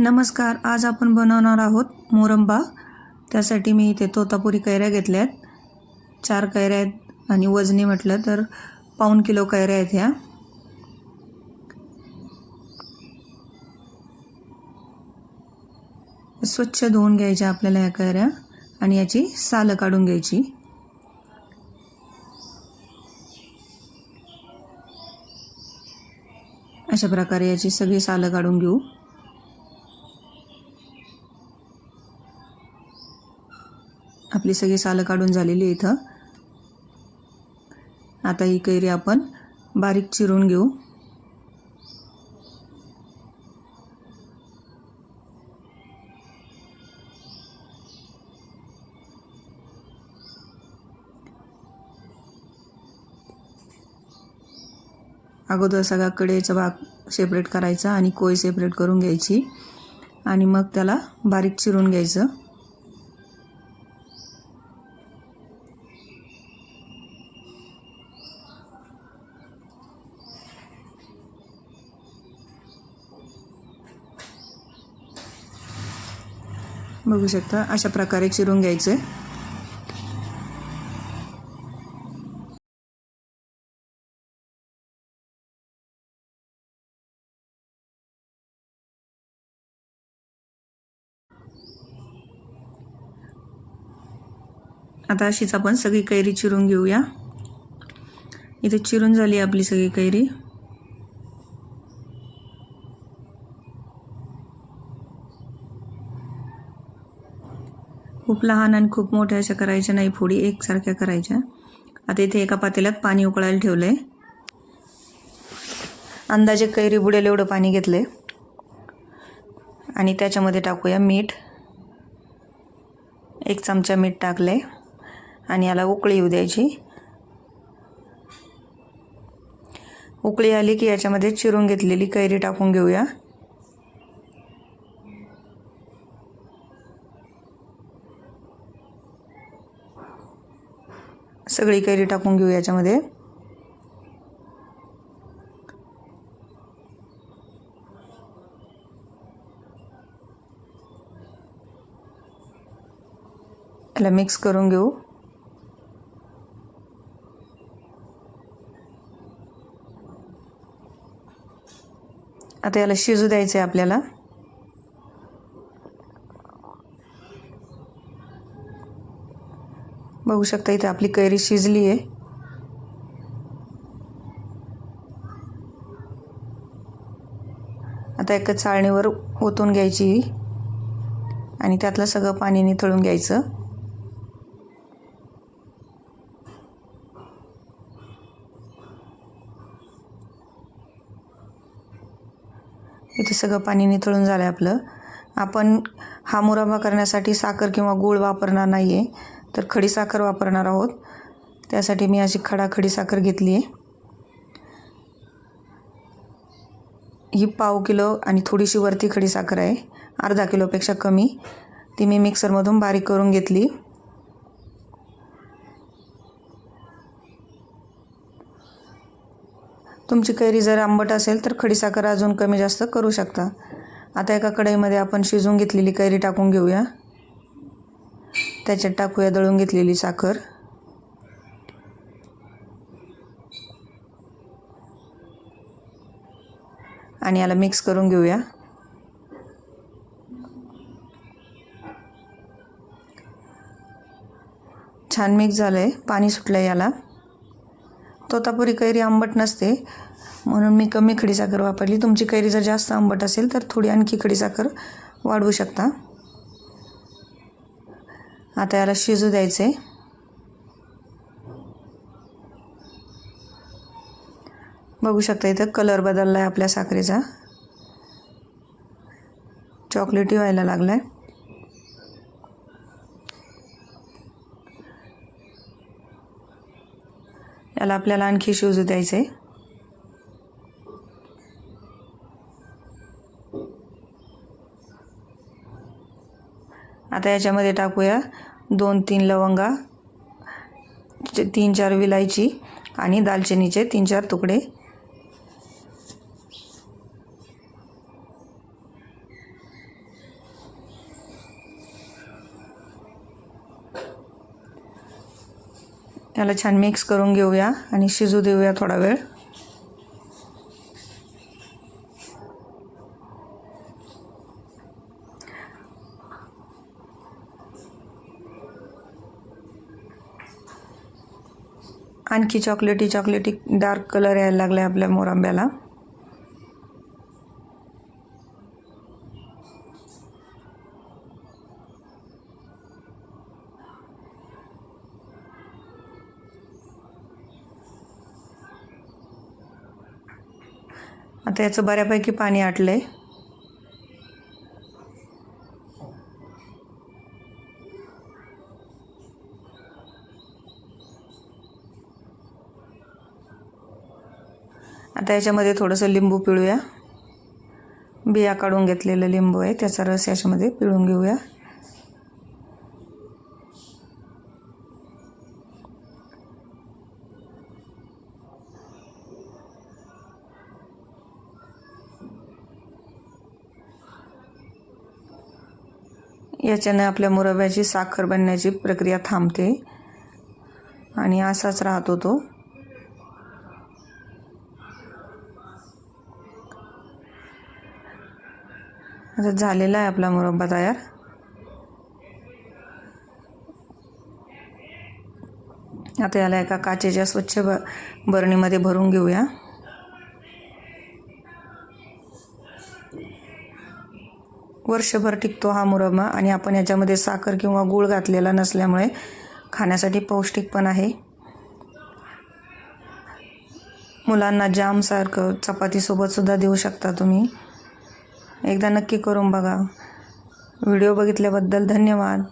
नमस्कार आज आपण बनवणार आहोत मोरंबा. त्यासाठी मी इथे तोतापुरी कैऱ्या घेतल्या आहेत चार कैऱ्या आहेत आणि वजनी म्हटलं तर पाऊण किलो कैऱ्या आहेत ह्या. स्वच्छ धुवून घ्यायच्या आपल्याला ह्या कैऱ्या आणि याची सालं काढून घ्यायची. अशा प्रकारे याची सगळी सालं काढून घेऊ. आपली सगळी सालं काढून झालेली इथं. आता ही कैरी आपण बारीक चिरून घेऊ. अगोदर सगळा कडेचा भाग सेपरेट करायचा आणि कोय सेपरेट करून घ्यायची. आणि मग त्याला बारीक चिरून घ्यायचं. बघू शकता अशा प्रकारे चिरून घ्यायचं आता अशीच आपण सगळी कैरी चिरून घेऊया. इथे चिरून झाली आपली सगळी कैरी. खूप लहान आणि खूप मोठ्या अशा करायच्या नाही फोडी एकसारख्या करायच्या. आता इथे एका पातेल्यात पाणी उकळायला ठेवलं आहे अंदाजे कैरी बुडेल एवढं पाणी घेतलं आहे आणि त्याच्यामध्ये टाकूया मीठ. एक चमचा मीठ टाकलं आहे आणि याला उकळी येऊ द्यायची. उकळी आली की याच्यामध्ये चिरून घेतलेली कैरी टाकून घेऊया. सगळी कैरी टाकून घेऊ याच्यामध्ये. याला मिक्स करून घेऊ. आता याला शिजू द्यायचं आहे आपल्याला. बघू शकता इथे आपली कैरी शिजली आहे. आता एका चाळणीवर ओतून घ्यायची आणि त्यातलं सगळं पाणी निथळून घ्यायचं. इथे सगळं पाणी निथळून झालं आहे आपलं. आपण हा मुराबा करण्यासाठी साखर किंवा गूळ वापरणार नाही आहे तर खडी साखर वापरणार आहोत. त्यासाठी मी अशी खडा खडी साखर घेतली आहे. ही पाव किलो आणि थोडीशी वरती खडी साखर आहे. अर्धा किलोपेक्षा कमी. ती मी मिक्सरमधून बारीक करून घेतली. तुमची कैरी जर आंबट असेल तर खडीसाखर अजून कमी जास्त करू शकता. आता एका कढईमध्ये आपण शिजवून घेतलेली कैरी टाकून घेऊया. त्याच्यात टाकूया दळून घेतलेली साखर. आणि याला मिक्स करून घेऊया. छान मिक्स झालं आहे पाणी सुटलं आहे याला. तोतापुरी कैरी आंबट नसते. म्हणून मी कमी खडीसाखर वापरली. तुमची कैरी जर जास्त आंबट असेल तर थोडी आणखी खडीसाखर वाढवू शकता. आता याला शिजू द्यायचे. बघू शकता इथं कलर बदलला आहे आपल्या साखरेचा. चॉकलेटी व्हायला लागला आहे याला आपल्याला आणखी शिजू द्यायचं. आहे आता याच्यामध्ये टाकूया दोन तीन लवंगा तीन चार विलायची आणि दालचिनीचे तीन चार तुकडे. याला छान मिक्स करून घेऊया आणि शिजू देऊया थोडा वेळ. आणखी चॉकलेटी चॉकलेटी डार्क कलर यायला लागला आहे आपल्या मोरांब्याला. आता याचं बऱ्यापैकी पाणी आटलं आहे आता याच्यामध्ये थोडंसं लिंबू पिळूया. बिया काढून घेतलेलं लिंबू आहे त्याचा रस याच्यामध्ये पिळून घेऊया. याच्याने आपल्या मुरब्याची साखर बनण्याची प्रक्रिया थांबते. आणि असाच राहतो तो. आता झालेला आहे आपला मुरब्बा तयार. आता याला एका काचेच्या स्वच्छ ब बरणीमध्ये भरून घेऊया. वर्षभर टिकतो हा मुरब्बा आणि आपण याच्यामध्ये साखर किंवा गूळ घातलेला नसल्यामुळे खाण्यासाठी पौष्टिक पण आहे. मुलांना जामसारखं चपातीसोबतसुद्धा देऊ शकता तुम्ही. एकदा नक्की करून बघा. व्हिडिओ बघितल्याबद्दल धन्यवाद.